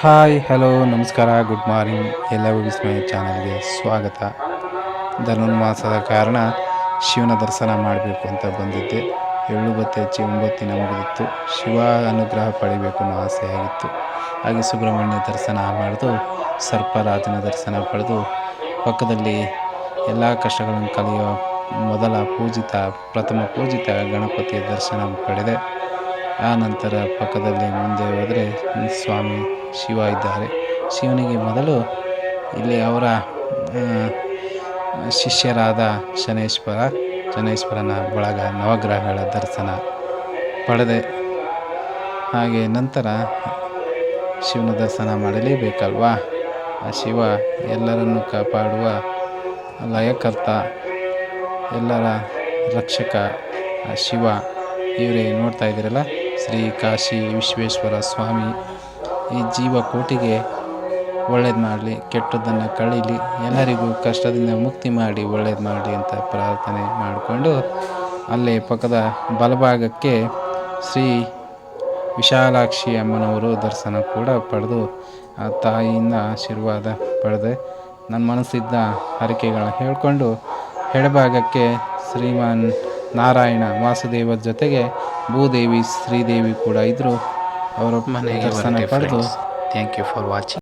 Hi hello ನಮಸ್ಕಾರ good morning ಎಲ್ಲವೂ ವಿಸ್ಮಯ ಚಾನಲ್ಗೆ ಸ್ವಾಗತ. ಧನುರ್ಮಾಸದ ಕಾರಣ ಶಿವನ ದರ್ಶನ ಮಾಡಬೇಕು ಅಂತ ಬಂದಿದ್ದೆ. ಏಳು ಬತ್ತೆ ಹೆಚ್ಚಿ ಒಂಬತ್ತು ದಿನ ಮುಗಿದಿತ್ತು. ಶಿವ ಅನುಗ್ರಹ ಪಡಿಬೇಕು ಅನ್ನೋ ಆಸೆ ಆಗಿತ್ತು. ಹಾಗೆ ಸುಬ್ರಹ್ಮಣ್ಯ ದರ್ಶನ ಮಾಡಿದು, ಸರ್ಪರಾಜನ ದರ್ಶನ ಪಡೆದು, ಪಕ್ಕದಲ್ಲಿ ಎಲ್ಲ ಕಷ್ಟಗಳನ್ನು ಕಲಿಯುವ ಮೊದಲ ಪೂಜಿತ, ಪ್ರಥಮ ಪೂಜಿತ ಗಣಪತಿಯ ದರ್ಶನ ಪಡೆದೆ. ಆ ನಂತರ ಪಕ್ಕದಲ್ಲಿ ಮುಂದೆ ಹೋದರೆ ಸ್ವಾಮಿ ಶಿವ ಇದ್ದಾರೆ. ಶಿವನಿಗೆ ಮೊದಲು ಇಲ್ಲಿ ಅವರ ಶಿಷ್ಯರಾದ ಶನೈಶ್ವರ, ಶನೇಶ್ವರನ ಬಳಗ ನವಗ್ರಹಗಳ ದರ್ಶನ ಪಡೆದೆ. ಹಾಗೆ ನಂತರ ಶಿವನ ದರ್ಶನ ಮಾಡಲೇಬೇಕಲ್ವಾ? ಆ ಶಿವ ಎಲ್ಲರನ್ನು ಕಾಪಾಡುವ ಲಯಕರ್ತ, ಎಲ್ಲರ ರಕ್ಷಕ, ಆ ಶಿವ. ಇವರೇ ನೋಡ್ತಾ ಇದ್ದೀರಲ್ಲ? ಶ್ರೀ ಕಾಶಿ ವಿಶ್ವೇಶ್ವರ ಸ್ವಾಮಿ ಈ ಜೀವಕೋಟಿಗೆ ಒಳ್ಳೇದು ಮಾಡಲಿ, ಕೆಟ್ಟದ್ದನ್ನು ಕಳೀಲಿ, ಎಲ್ಲರಿಗೂ ಕಷ್ಟದಿಂದ ಮುಕ್ತಿ ಮಾಡಿ ಒಳ್ಳೇದು ಮಾಡಿ ಅಂತ ಪ್ರಾರ್ಥನೆ ಮಾಡಿಕೊಂಡು ಅಲ್ಲೇ ಪಕ್ಕದ ಬಲಭಾಗಕ್ಕೆ ಶ್ರೀ ವಿಶಾಲಾಕ್ಷಿ ಅಮ್ಮನವರು ದರ್ಶನ ಕೂಡ ಪಡೆದು ಆ ತಾಯಿಯಿಂದ ಆಶೀರ್ವಾದ ಪಡೆದೆ ನನ್ನ ಮನಸ್ಸಿದ್ದ ಹರಕೆಗಳನ್ನ ಹೇಳಿಕೊಂಡು, ಎಡಭಾಗಕ್ಕೆ ಶ್ರೀಮಾನ್ ನಾರಾಯಣ ವಾಸುದೇವರ ಜೊತೆಗೆ ಭೂದೇವಿ ಶ್ರೀದೇವಿ ಕೂಡ ಇದ್ದರು ಅವರ ಮನೆಗೆ ದರ್ಶನ ಪಡೆದು ಥ್ಯಾಂಕ್ ಯು ಫಾರ್ ವಾಚಿಂಗ್